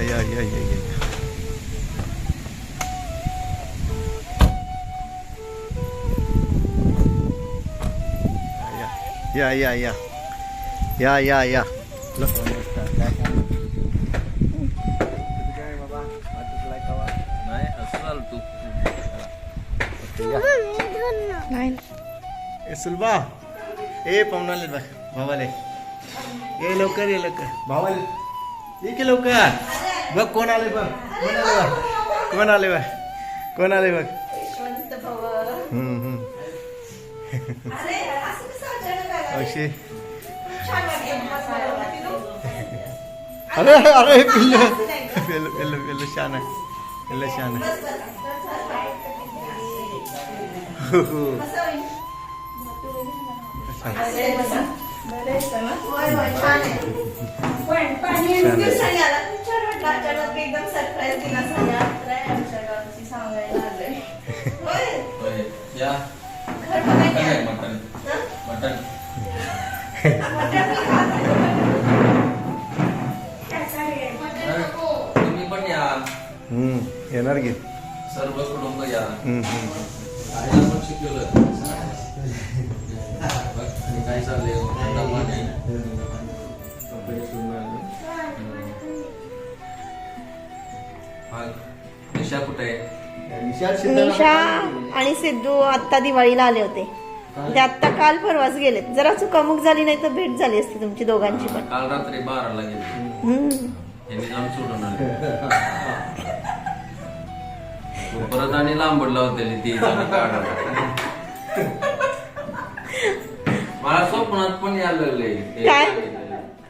या या या या. या या. या या या या या या लो. नाही असं झालं तू ए पाहुणाले भावाले ये लवकर ये लवकर. भावाले. ये की लवकर? बघ कोण आले बघ. कोण आले बघ. कोण आले बघ. कोण आले बघ. अक्षय. अरे अरे पिल्लू. पिल्लू पिल्लू पिल्लू छान आहे. पिल्लू छान आहे. हो, छान. एकदम सरप्राईज दिला होय. या. काय मटन मटन तुम्ही पण या. हम्म, येणार की. सर्व कुटुंब या. आईला पण शिकवलं काय चाललंय? निशा कुठे आहे? निशा आणि सिद्धू आत्ता दिवाळीला आले होते. ते आत्ता काल परवाच गेलेत. जरा चुकामुक झाली नाही तर भेट झाली असती तुमची दोघांची पण. काल रात्री बाराला गेले. सोडून आले. परत आणि लांबडला होते ती. मला स्वप्नात पण यायला लागले काय?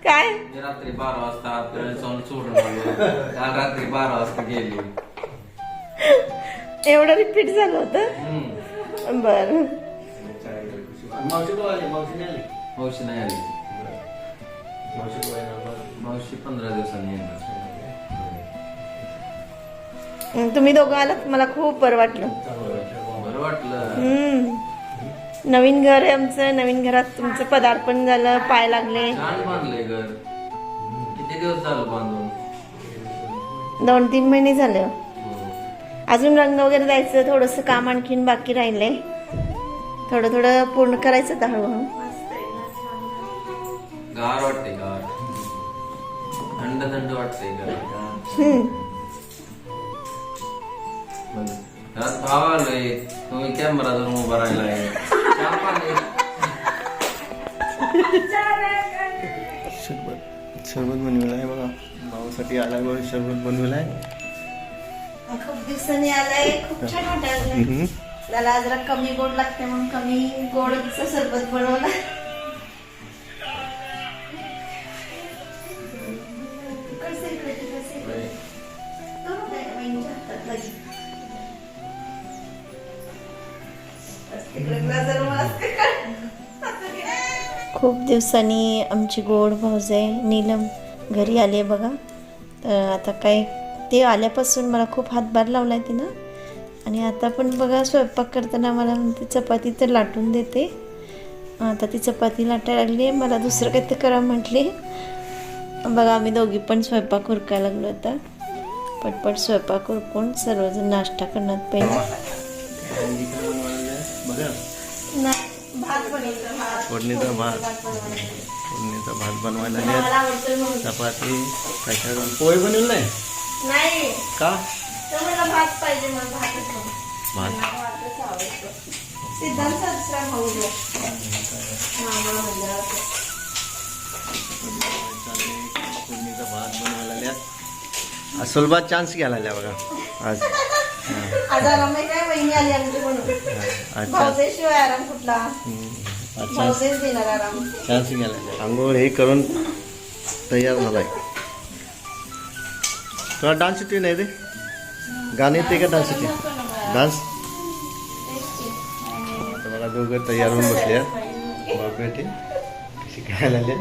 काय? रात्री बारा वाजता आपल्याला जाऊन सोडून आलो. काल रात्री बारा वाजता गेली. एवढं रिपीट झालं होतं? हम्म. बर. मावशी नाही आली? मावशी पंधरा दिवसांनी येणार. तुम्ही दोघं आलात मला खूप बरं वाटलं. बरं वाटलं. हम्म. नवीन घर आहे आमचं. नवीन घरात तुमचं पदार्पण झालं पाय लागले. छान बांधलंय घर. किती दिवस झालं बांधून? दोन तीन महिने झालं. हो. अजून रंग वगैरे द्यायचं थोडंसं काम आणखीन बाकी राहिलंय. थोडं थोडं पूर्ण करायचं आता हळूहळू. गार वाटते गार. थंड थंड वाटते घर. हम्म. घरात भाव आलोय. तुम्ही कॅमेरा जर उभा राहिलाय. शरबत शरबत बनवलं आहे बघा भावासाठी आला बघ शरबत बनवलं आहे खूप दिवसांनी आलाय खूप छान वाटायला. त्याला जरा कमी गोड लागते म्हणून कमी गोडचं सरबत बनवलं कसं खूप दिवसांनी आमची गोड भाऊजाई नीलम घरी आली आहे बघा. तर आता काय ते आल्यापासून मला खूप हातभार लावलाय तिनं. आणि आता पण बघा स्वयंपाक करताना मला म्हणते चपाती तर लाटून देते. आता ती चपाती लाटायला लागली आहे. मला दुसरं काही तर करा म्हटले. बघा आम्ही दोघी पण स्वयंपाक उरकायला लागलो आता. पटपट स्वयंपाक उरकून सर्वजण नाश्ता करण्यात पहिला. भात भात. फोडणीचा भात फोडणीचा भात बनवायला लागले. चपाती बनव- पोहे बनवलं नाही? का? भात पाहिजे. भात फोडणीचा भात बनवायला लागल्या सुलभात चान्स घ्यायला बघा. आज. आज आराम काय आली आमची म्हणून? आराम कुठला? देणार आराम. चान्स आंघोळ हे करून तयार झालाय. तुला डान्स येते नाही रे? गाणे येते का डान्स येते डान्स मला दोघं तयार होऊन बसले. बापेटे शिकायला लागले.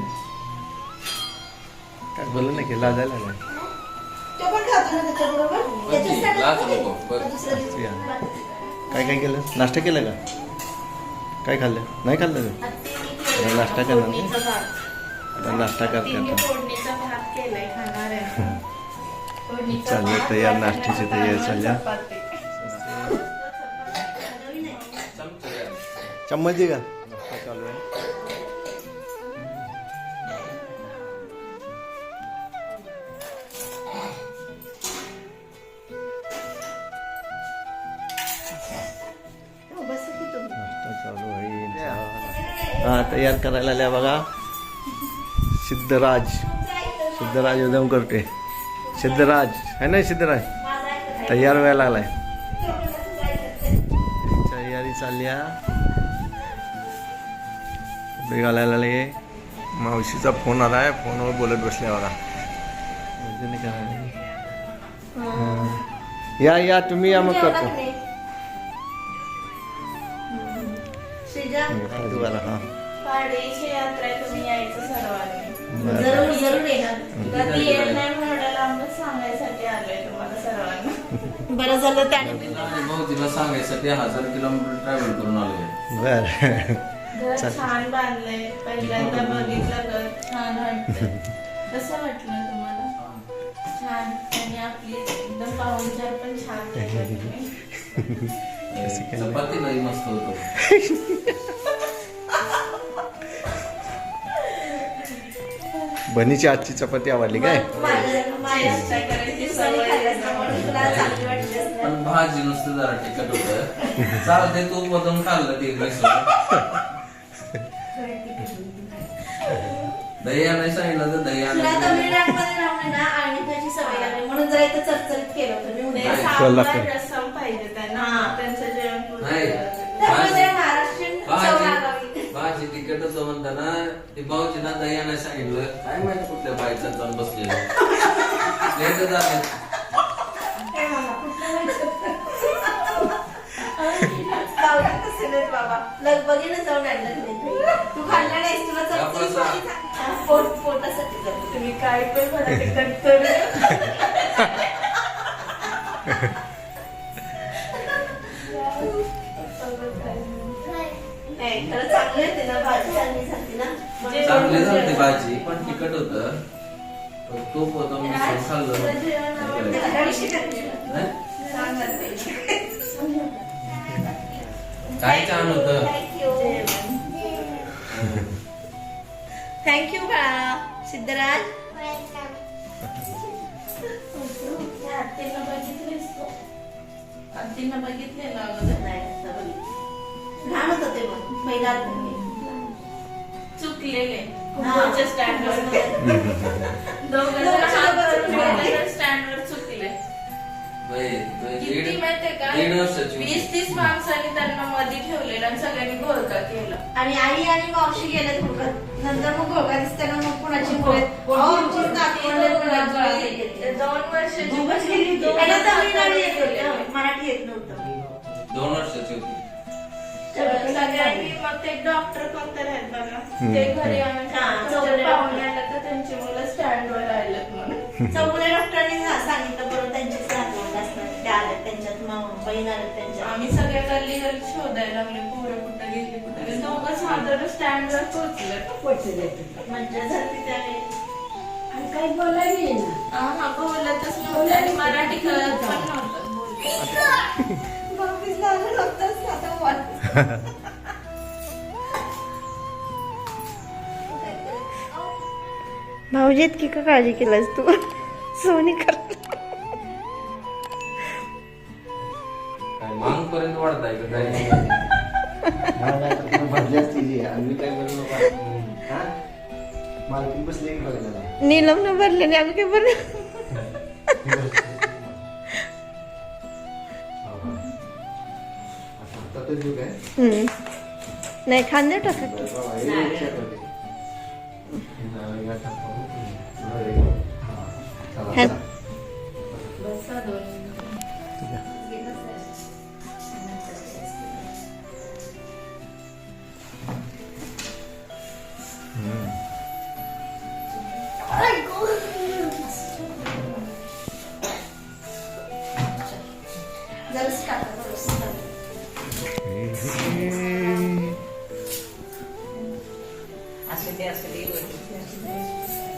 काय बोललं नाही की? लाजायला नाही खातो ना त्याच्याबरोबर बघ, लाज नको, बघ. दुसऱ्या दिवशी या. काय काय केलं? नाश्ता केलं का? काय खाल्लं? नाही खाल्लं का? आता नाश्ता करणार ना? आता नाश्ता करते आता. फोडणीचा भात केलाय खाणार आहे फोडणीचं चाललं भात, तयार, नाश्त्याची तयारी तांदूळ, चालल्या. चपाती. चम्मच दे का? हा तयार करायला आल्या बघा. सिद्धराज. सिद्धराज उदम करते. सिद्धराज. है ना सिद्धराज? तयार व्हायला लागलाय. तयारी चालल्या. घालायला लागले. मावशीचा फोन आला आहे. फोनवर बोलत बसल्या बघा. या या तुम्ही या मग करतो. पाडळीची यात्रा तुम्ही यायचं सर्वांनी. जरूर जरूर येणार. कधी येत नाही आम्ही सांगायसाठी आलोय तुम्हाला सर्वांना. बरं झालं त्याने भाऊजीला सांगायसाठी हजार किलोमीटर ट्रॅव्हल करून आलोय. बर. घर. छान बांधलंय. पहिल्यांदा बघितलं घर छान वाटतं कसं वाटलं तुम्हाला? छान. आणि आपली एकदम पाहुणचार पण छान. चपाती लई मस्त होतो. बनीची आजची चपाती आवडली काय? चेष्टा करायची सवय आहे त्यामुळे पण भाजी नुसतं जरा तिखट होत. चालते तू मधून खाल्लं ते दही आणायला सांगितलं तर दही आणायला होतं म्हणताना ते भाऊजीला दही आणायला सांगितलं. काय माहिती कुठल्या बाईचा जाऊन बसलेलं. लेट झालं. बाबा लगबगीनं जाऊन आणलं. तू खाल्ला नाहीस तुला पोट पोटासाठी तुम्ही काय पण मला ते चांगली झाली. भाजी पण तिखट होत. तूप होतं मिसळ खाल्लं? काय ते. छान होतं. थँक्यू बाळा. सिद्धराज? तू? आत्तीला बघितलेलं अगोदर लहान होतं ते मग. पहिला आलं चुकलेले. हा. स्टँडवर दोघं स्टँडवर चुकले. किती माहितीये का. वीस तीस माणसांनी त्यांना मध्ये ठेवलेलं आणि सगळ्यांनी घोळका केला. आणि आई आणि मावशी गेले घोळकात नंतर मग घोळका दिसताना मग कुणाची कुणाची मुले घेतली. दोन वर्षाची मग ते डॉक्टर कोणते आहेत बघा. ते घरी आणून तर त्यांची मुलं स्टँडवर राहिलेत म्हणून. चौगुले डॉक्टरांनी जा- सांगितलं बरोबर त्यांचीच नातवंड असणार त्या आल्या त्यांच्यात मग बहीण आल्या त्यांच्या आम्ही सगळ्या गल्ली शोधायला लागले पोरं कुठं गेली कुठं गेली. दोघं साधारण स्टँडवर पोहोचले म्हणजे झाली त्यावेळी काही बोलायला ना हा बोलतच नव्हते. मराठी कळत पण नव्हतं. भाऊजी इतकी का काळजी केलास तू? सोनी कर. का हा. नीलम न भरले नाही आम्ही काय भरलं. नाही खांदे टाकत. बाबा, हे लक्षात होते.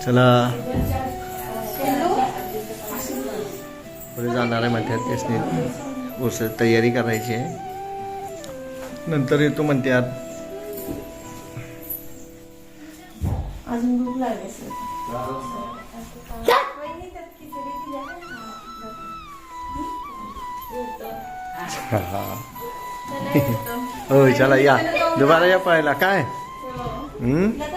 चला, हॅ-? पुढे जाणार आहे म्हणतात त्यासनी ऊस तयारी करायची आहे. नंतर येतो म्हणतात हा, हा. हो चला या. दुबारा या पाहायला. काय? हम्म?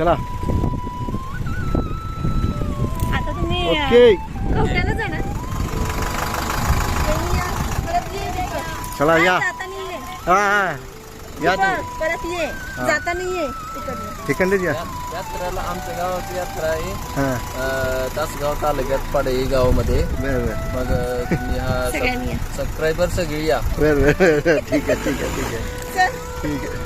चला. आता तुम्ही ओके. कवट्याला जाणार चला या. हा हा. या तुम्ही. परत ये. जाताना ये तिकडनं तिकडलेच या. यात्रेला आमच्या गावाची यात्रा आहे. हा. अं, तासगाव तालुक्यात पाडे गावामध्ये. बरं बरं. मग अं, तुम्ही हा सगळ्यांनी या. सबस्क्रायबर सगळी या. बरं बरं ठीक आहे ठीक आहे ठीक आहे. ठीक आहे.